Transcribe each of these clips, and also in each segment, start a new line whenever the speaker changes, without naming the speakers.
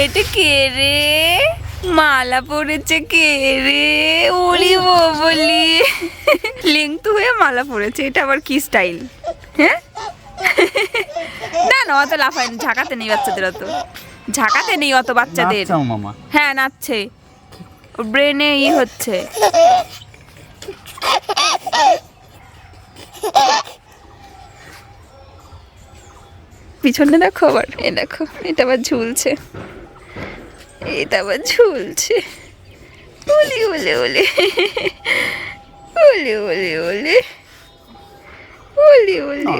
এটা কে রে? মালা পরেছে কে রে? ওলি বলি লিঙ্কু হয়ে মালা পরেছে এটা আবার কি স্টাইল হ্যাঁ? না না অত লাফায় না, ঝাঁকাতে নেই বাচ্চাদের অত। ঝাঁকাতে নেই অত বাচ্চাদের। হ্যাঁ নাচছে। ব্রেনে ই হচ্ছে। পিছনে দেখো আবার এ দেখো এটা আবার ঝুলছে। এটা আবার ঝুলছে। ওলে ওলে ওলে ওলে ওলে ওলে ওলে ওলে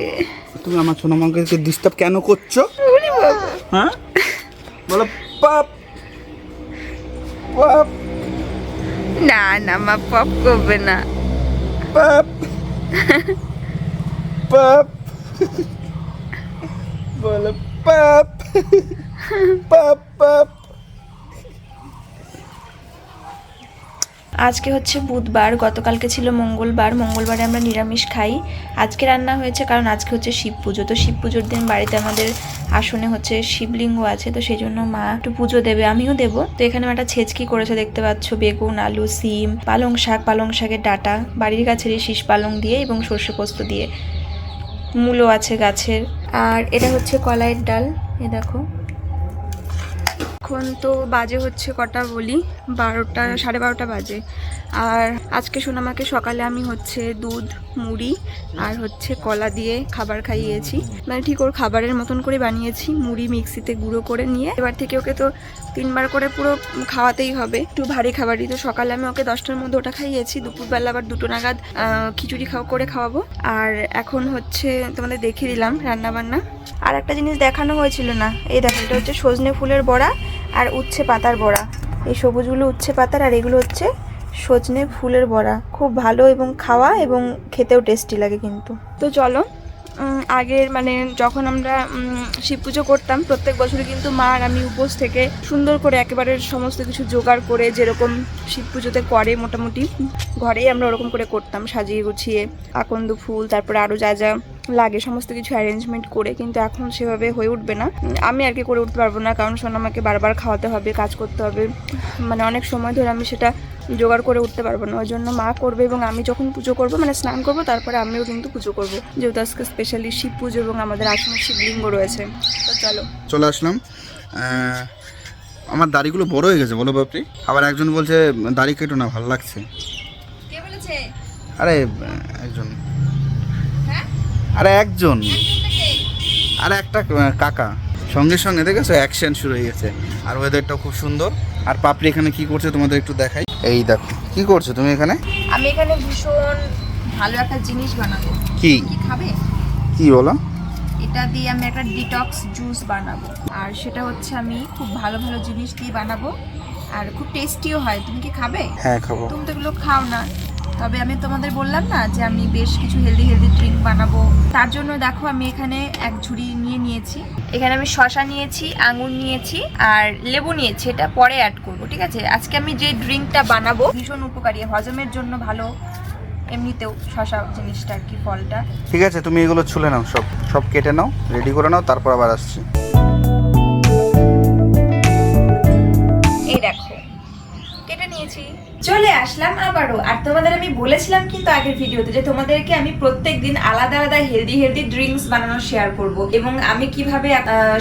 তুমি আমার সোনা মাকে ডিস্টার্ব কেন করছ?
ওলে বাবা।
হ্যাঁ? বলো পাপ পাপ
না না মা পপ করবে না।
পাপ পাপ বলো পাপ পাপ পাপ
আজকে হচ্ছে বুধবার, গতকালকে ছিল মঙ্গলবার, মঙ্গলবারে আমরা নিরামিষ খাই। আজকে রান্না হয়েছে কারণ আজকে হচ্ছে শিব পুজো। তো শিব পুজোর দিন বাড়িতে আমাদের আসনে হচ্ছে শিবলিঙ্গ আছে, তো সেই জন্য মা একটু পুজো দেবে, আমিও দেবো। তো এখানে একটা ছেচকি করেছে, দেখতে পাচ্ছ, বেগুন, আলু, সিম, পালং শাক, পালং শাকের ডাটা, বাড়ির গাছেরই শীষ পালং দিয়ে এবং সর্ষে পোস্ত দিয়ে। মূলো আছে গাছের। আর এটা হচ্ছে কলাইয়ের ডাল, এ দেখো। এখন তো বাজে হচ্ছে কটা বলি? বারোটা সাড়ে বারোটা বাজে। আর আজকে সোনামাকে সকালে আমি হচ্ছে দুধ, মুড়ি আর হচ্ছে কলা দিয়ে খাবার খাইয়েছি। মানে ঠিক ওর খাবারের মতন করে বানিয়েছি, মুড়ি মিক্সিতে গুঁড়ো করে নিয়ে। এবার থেকে ওকে তো তিনবার করে পুরো খাওয়াতেই হবে। একটু ভারী খাবারই তো সকালে আমি ওকে দশটার মধ্যে ওটা খাইয়েছি, দুপুরবেলা আবার দুটো নাগাদ খিচুড়ি খাওয়া করে খাওয়াবো। আর এখন হচ্ছে তোমাদের দেখিয়ে দিলাম রান্না বান্না আর একটা জিনিস দেখানো হয়েছিল না, এই দেখো, এটা হচ্ছে সজনে ফুলের বড়া আর উচ্ছে পাতার বড়া। এই সবুজগুলো উচ্ছে পাতার আর এগুলো হচ্ছে সজনে ফুলের বড়া। খুব ভালো এবং খাওয়া এবং খেতেও টেস্টি লাগে কিন্তু। তো চলো আগের মানে যখন আমরা শিব পুজো করতাম, প্রত্যেক বছরই কিন্তু মা আর আমি উপোস থেকে সুন্দর করে একেবারে সমস্ত কিছু জোগাড় করে যেরকম শিব পুজোতে করে মোটামুটি, ঘরেই আমরা ওরকম করে করতাম, সাজিয়ে গুছিয়ে আকন্দ ফুল, তারপরে আরও যা যা লাগে, সমস্ত কিছু অ্যারেঞ্জমেন্ট করে কিন্তু এখন সেভাবে হয়ে উঠবে না। আমি আর কি করে উঠতে পারব না, কারণ সোনামাকে বারবার খাওয়াতে হবে, কাজ করতে হবে। মানে অনেক সময় ধরে আমি সেটা জোগাড় করে উঠতে পারব না। ওই জন্য মা করবে এবং আমি যখন পুজো করব মানে স্নান করব তারপরে আমিও কিন্তু পুজো করব। যেহেতু আজকে স্পেশালি শিব পুজো এবং আমাদের আসনে শিবলিঙ্গ রয়েছে। তো চলো।
চলে আসলাম। আমার দাড়িগুলো বড় হয়ে গেছে বলো বাপরি। আবার একজন বলছে দাড়ি কেটো না ভালো লাগছে।
কে বলেছে?
আরে একজন।
হ্যাঁ?
আরে একজন। আরে একটা কাকা। সঙ্গে সঙ্গে দেখেছ? অ্যাকশন শুরু হয়ে গেছে। আর ওয়েদারটাও খুব সুন্দর। আর পাপড়ি এখানে কি করছে তোমাদের একটু দেখাই। এই দেখো কি করছ তুমি এখানে?
আমি এখানে ভীষণ ভালো একটা জিনিস বানাবো।
কি?
কি খাবে?
কি বলো?
এটা দিয়ে আমি একটা ডিটক্স জুস বানাবো। আর সেটা হচ্ছে আমি খুব ভালো ভালো জিনিস দিয়ে বানাবো। আর খুব টেস্টিও হয়। তুমি কি খাবে?
হ্যাঁ খাব।
তুমি তো এগুলো খাও না। তবে আমি তোমাদের বললাম না যে আমি বেশ কিছু হেলদি হেলদি ড্রিঙ্ক বানাবো। তার জন্য দেখো আমি এখানে এক ঝুড়ি নিয়ে নিয়েছি। এখানে আমি শশা নিয়েছি, আঙুর নিয়েছি আর লেবু নিয়েছি। এটা পরে অ্যাড করব, ঠিক আছে? আজকে আমি যে ড্রিঙ্কটা বানাবো, ভীষণ উপকারী। হজমের জন্য ভালো। এমনিতেও শশা জিনিসটা আর কি, ফলটা।
ঠিক আছে, তুমি এগুলো ছুলে নাও সব। সব কেটে নাও রেডি করে নাও, তারপর আবার আসছি।
চলে আসলাম আবারও। আর তোমাদের আমি বলেছিলাম কিন্তু আগের ভিডিওতে যে তোমাদেরকে আমি প্রত্যেক দিন আলাদা আলাদা হেলদি হেলদি ড্রিঙ্কস বানানো শেয়ার করব এবং আমি কীভাবে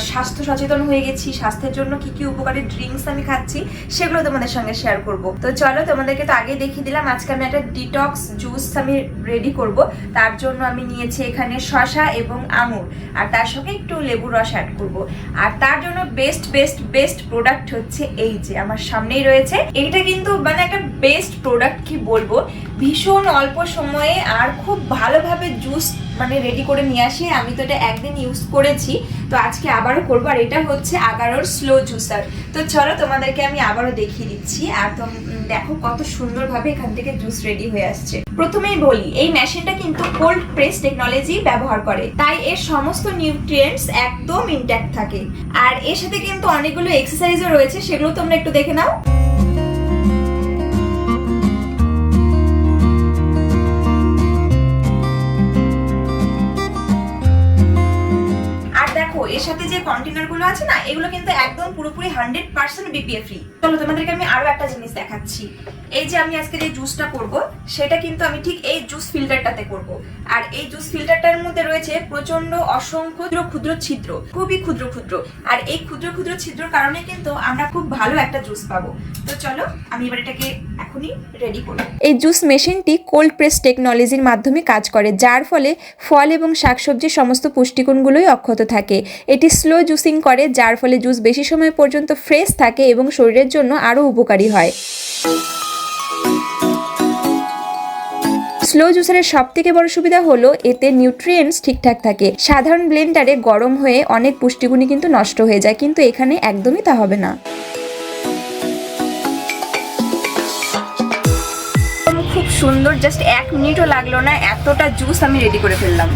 স্বাস্থ্য সচেতন হয়ে গেছি, স্বাস্থ্যের জন্য কি কি উপকারী ড্রিঙ্কস আমি খাচ্ছি, সেগুলো তোমাদের সঙ্গে শেয়ার করব। তো চলো, তোমাদেরকে তো আগে দেখিয়ে দিলাম, আজকে আমি একটা ডিটক্স জুস আমি রেডি করব। তার জন্য আমি নিয়েছি এখানে শশা এবং আঙুর। আর তার সঙ্গে একটু লেবু রস অ্যাড করব। আর তার জন্য বেস্ট বেস্ট বেস্ট প্রোডাক্ট হচ্ছে এই যে, আমার সামনেই রয়েছে। এইটা কিন্তু মানে একটা বেস্ট প্রোডাক্ট কি বলব? ভীষণ অল্প সময়ে আর খুব ভালোভাবে জুস মানে রেডি করে নিয়ে আসি। আমি তো এটা একদিন ইউজ করেছি তো আজকে আবারও করব। আর এটা হচ্ছে আগারোর স্লো জুসার তো চলো তোমাদেরকে আমি আবারও দেখিয়ে দিচ্ছি। আর উম, দেখো কত সুন্দরভাবে এখান থেকে জুস রেডি হয়ে আসছে। প্রথমেই বলি এই মেশিনটা কিন্তু কোল্ড প্রেস টেকনোলজি ব্যবহার করে। তাই এর সমস্ত নিউট্রিয়েন্টস একদম ইনট্যাক্ট থাকে। আর এর সাথে কিন্তু অনেকগুলো এক্সারসাইজও রয়েছে সেগুলো তোমরা একটু দেখে নাও। এর সাথে যে কন্টেনারগুলো আছে না, এগুলো কিন্তু একদম পুরোপুরি হান্ড্রেড পার্সেন্ট বিপিএ ফ্রি চলো তোমাদেরকে আমি আরও একটা জিনিস দেখাচ্ছি। এই যে আমি আজকে যে জুসটা করব, সেটা কিন্তু আমি ঠিক এই জুস ফিল্টারটাতে করব। আর এই জুস ফিল্টারটার মধ্যে রয়েছে প্রচণ্ড অসংখ্য ক্ষুদ্র ক্ষুদ্র ছিদ্র, খুবই ক্ষুদ্র ক্ষুদ্র। আর এই ক্ষুদ্র ক্ষুদ্র ছিদ্রর কারণে কিন্তু আমরা খুব ভালো একটা জুস পাবো। তো চলো, আমি এবার এটাকে এখনই রেডি করি
এই জুস মেশিনটি কোল্ড প্রেস টেকনোলজির মাধ্যমে কাজ করে, যার ফলে ফল এবং শাকসবজির সমস্ত পুষ্টিগুণগুলোই অক্ষত থাকে। এটি স্লো জুসিং করে, যার ফলে জুস বেশি সময় পর্যন্ত ফ্রেশ থাকে এবং শরীরের জন্য আরও উপকারী হয়। স্লো জুসারের সব থেকে বড় সুবিধা হলো এতে নিউট্রিয়েন্টস ঠিকঠাক থাকে। সাধারণ ব্লেন্ডারে গরম হয়ে অনেক পুষ্টিগুণই কিন্তু নষ্ট হয়ে যায়, কিন্তু এখানে একদমই তা হবে না।
খুব সুন্দর জাস্ট এক মিনিটও লাগল না, এতটা জুস আমি রেডি করে ফেললাম।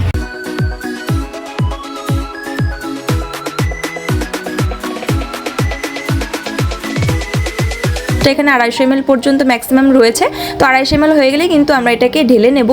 এখানে আড়াইশো এমএল পর্যন্ত ম্যাক্সিমাম রয়েছে। তো আড়াইশো এমএল হয়ে গেলে কিন্তু আমরা এটাকে ঢেলে নেব।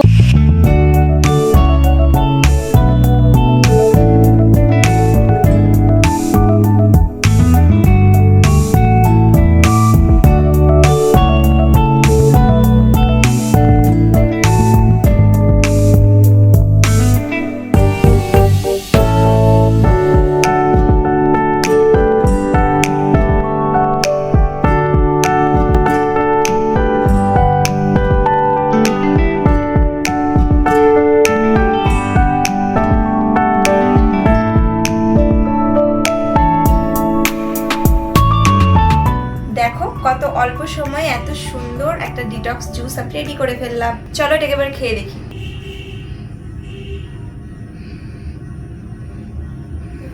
আমি রেডি করে ফেললাম। চলো এটাকে এবার খেয়ে দেখি।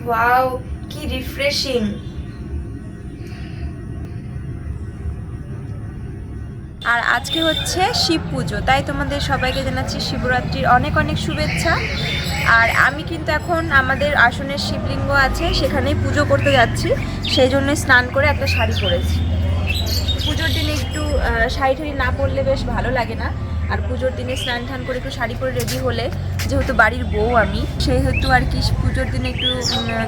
ওয়াও কি রিফ্রেশিং আর আজকে হচ্ছে শিব পুজো, তাই তোমাদের সবাইকে জানাচ্ছি শিবরাত্রির অনেক অনেক শুভেচ্ছা। আর আমি কিন্তু এখন আমাদের আসনের শিবলিঙ্গ আছে, সেখানেই পুজো করতে যাচ্ছি, সেই জন্য স্নান করে একটা শাড়ি পরেছি। পুজোর দিনে একটু শাড়ি ঠাড়ি না পরলে বেশ ভালো লাগে না। আর পুজোর দিনে স্নান টান করে একটু শাড়ি পরে রেডি হলে, যেহেতু বাড়ির বউ আমি, সেহেতু আর কি পুজোর দিনে একটু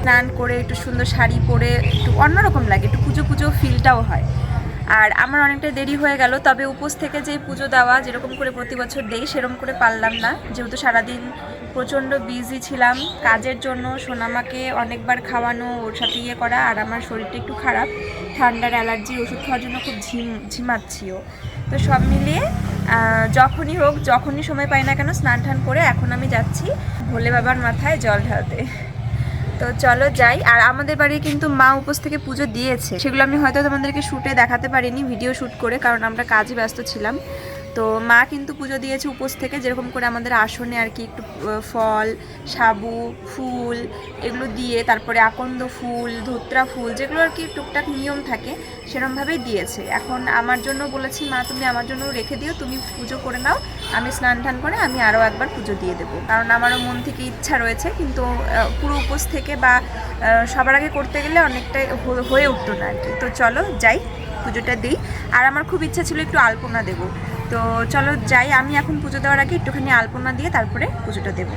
স্নান করে একটু সুন্দর শাড়ি পরে একটু অন্যরকম লাগে, একটু পুজো পুজো ফিলটাও হয়। আর আমার অনেকটা দেরি হয়ে গেল, তবে উপোস থেকে যে পুজো দেওয়া যেরকম করে প্রতি বছর দেই সেরকম করে পারলাম না। যেহেতু সারাদিন প্রচণ্ড বিজি ছিলাম, কাজের জন্য সোনামাকে অনেকবার খাওয়ানো, ওর সাথে ইয়ে করা আর আমার শরীরটা একটু খারাপ, ঠান্ডার অ্যালার্জি, ওষুধ খাওয়ার জন্য খুব ঝিম, ঝিমাচ্ছিও। তো সব মিলিয়ে যখনই হোক, যখনই সময় পাই না কেন স্নান টান করে এখন আমি যাচ্ছি ভোলে বাবার মাথায় জল ঢালতে। তো চলো যাই। আর আমাদের বাড়ি কিন্তু মা উপোস থেকে পুজো দিয়েছে। সেগুলো আমি হয়তো তোমাদেরকে শ্যুটে দেখাতে পারিনি ভিডিও শুট করে, কারণ আমরা কাজে ব্যস্ত ছিলাম। তো মা কিন্তু পুজো দিয়েছে উপোস থেকে, যেরকম করে আমাদের আসনে আর কি একটু ফল, সাবু, ফুল এগুলো দিয়ে তারপরে আকন্দ ফুল, ধুত্রা ফুল যেগুলো আর কি টুকটাক নিয়ম থাকে সেরমভাবেই দিয়েছে। এখন আমার জন্য বলেছি, মা, তুমি আমার জন্য রেখে দিও, তুমি পুজো করে নাও, আমি স্নান টান করে আমি আরও একবার পুজো দিয়ে দেবো। কারণ আমারও মন থেকে ইচ্ছা রয়েছে, কিন্তু পুরো উপোস থেকে বা সবার আগে করতে গেলে অনেকটাই হয়ে উঠতো না আর কি। তো চলো যাই, পুজোটা দিই। আর আমার খুব ইচ্ছা ছিল একটু আলপনা দেবো। তো চলো যাই আমি এখন পুজো দেওয়ার আগে একটুখানি আলপনা দিয়ে তারপরে পুজোটা দেবো।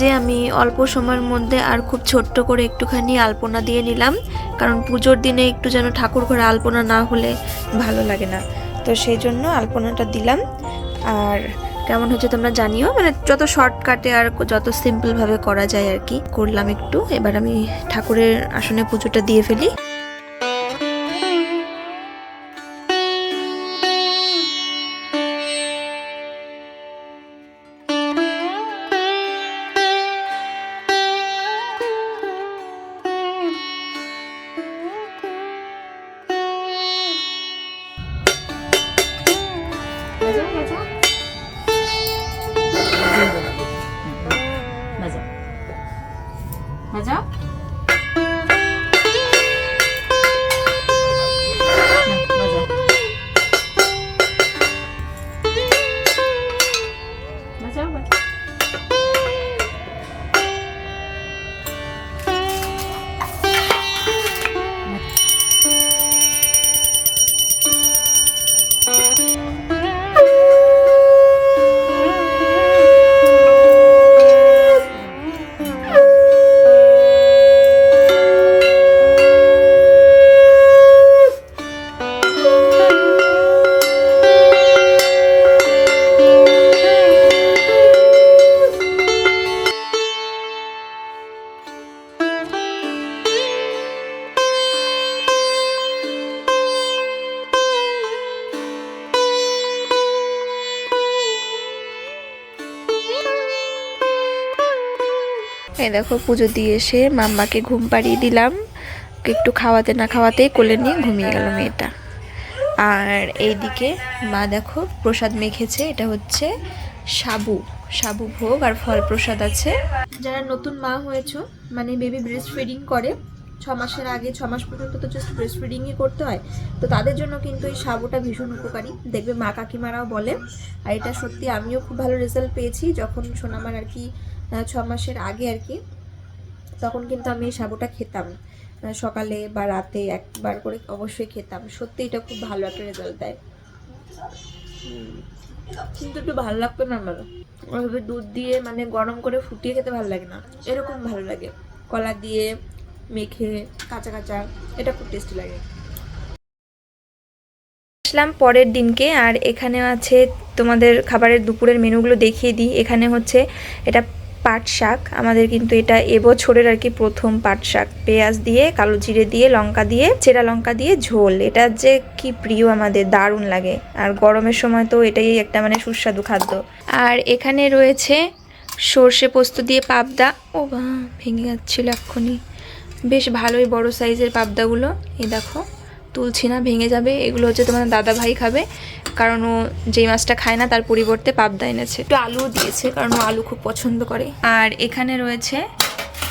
যে আমি অল্প সময়ের মধ্যে আর খুব ছোট্ট করে একটুখানি আলপনা দিয়ে নিলাম, কারণ পুজোর দিনে একটু যেন ঠাকুর ঘরে আলপনা না হলে ভালো লাগে না। তো সেই জন্য আলপনাটা দিলাম। আর কেমন হচ্ছে তোমরা জানিও? মানে যত শর্টকাটে আর যত সিম্পলভাবে করা যায় আর কি, করলাম একটু। এবার আমি ঠাকুরের আসনে পুজোটা দিয়ে ফেলি।
এই দেখো পুজো দিয়ে এসে মাম্মাকে ঘুম পাড়িয়ে দিলাম। একটু খাওয়াতে না খাওয়াতেই কোলে নিয়ে ঘুমিয়ে গেল মেয়েটা। আর এইদিকে মা দেখো প্রসাদ মেখেছে, এটা হচ্ছে সাবু। সাবু ভোগ আর ফল প্রসাদ আছে। যারা নতুন মা হয়েছ মানে বেবি ব্রেস্ট ফিডিং করে ছ মাসের আগে ছ মাস পর্যন্ত তো জাস্ট ব্রেস্ট ফিডিংই করতে হয়। তো তাদের জন্য কিন্তু এই সাবুটা ভীষণ উপকারী। দেখবে মা কাকিমারাও বলে আর এটা সত্যি আমিও খুব ভালো রেজাল্ট পেয়েছি। যখন সোনামার আর কি ছ মাসের আগে আর কি, তখন কিন্তু আমি এই সাবুটা খেতাম। সকালে বা রাতে একবার করে অবশ্যই খেতাম। সত্যি এটা খুব ভালো একটা রেজাল্ট দেয়। কিন্তু একটু ভালো লাগতো না আমার ওইভাবে দুধ দিয়ে মানে গরম করে ফুটিয়ে খেতে ভালো লাগে না। এরকম ভালো লাগে। কলা দিয়ে মেখে, কাঁচা কাঁচা, এটা খুব টেস্টি লাগে। আসলাম পরের দিনকে, আর এখানে আছে তোমাদের খাবারের দুপুরের মেনুগুলো দেখিয়ে দিই। এখানে হচ্ছে এটা পাট শাক, আমাদের কিন্তু এটা এবছরের আর কি প্রথম পাট শাক। পেঁয়াজ দিয়ে, কালো জিরে দিয়ে, লঙ্কা দিয়ে, চেরা লঙ্কা দিয়ে ঝোল। এটা যে কি প্রিয় আমাদের, দারুণ লাগে। আর গরমের সময় তো এটাই একটা মানে সুস্বাদু খাদ্য। আর এখানে রয়েছে সর্ষে পোস্ত দিয়ে পাবদা। ও ভেঙে যাচ্ছিল এক্ষুনি। বেশ ভালোই বড় সাইজের পাবদাগুলো। এই দেখো তুলছি না ভেঙে যাবে। এগুলো হচ্ছে তোমার দাদা ভাই খাবে কারণ ও যেই মাছটা খায় না তার পরিবর্তে পাবদা এনেছে। একটু আলুও দিয়েছে কারণ ও আলু খুব পছন্দ করে। আর এখানে রয়েছে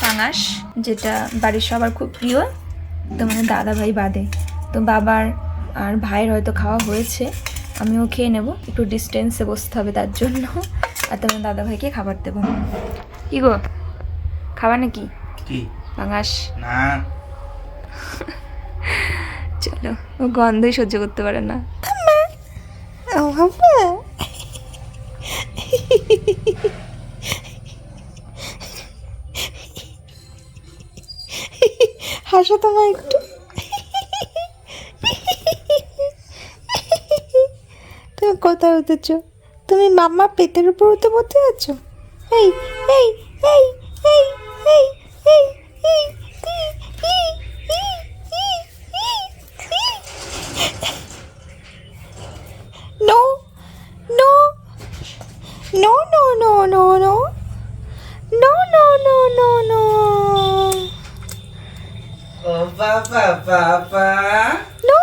পাঙাশ যেটা বাড়ির সবার খুব প্রিয়। তো মানে দাদা ভাই বাদে। তো বাবার আর ভাইয়ের হয়তো খাওয়া হয়েছে আমিও খেয়ে নেব। একটু ডিস্টেন্সে বসতে হবে তার জন্য। আর তোমার দাদা ভাইকে খাবার দেবো। কি গো খাবার নাকি
কি
পাঙাশ
না।
চলো ও গন্ধই সহ্য করতে পারে না।
হাসো তোমার একটু। তুমি কোথায় উঠেছ? তুমি মাম্মা পেটের উপর উঠে বসে আছো? এই এই এই এই এই এই। No. No. No no no no no. No no no no no.
Ba ba ba ba. No.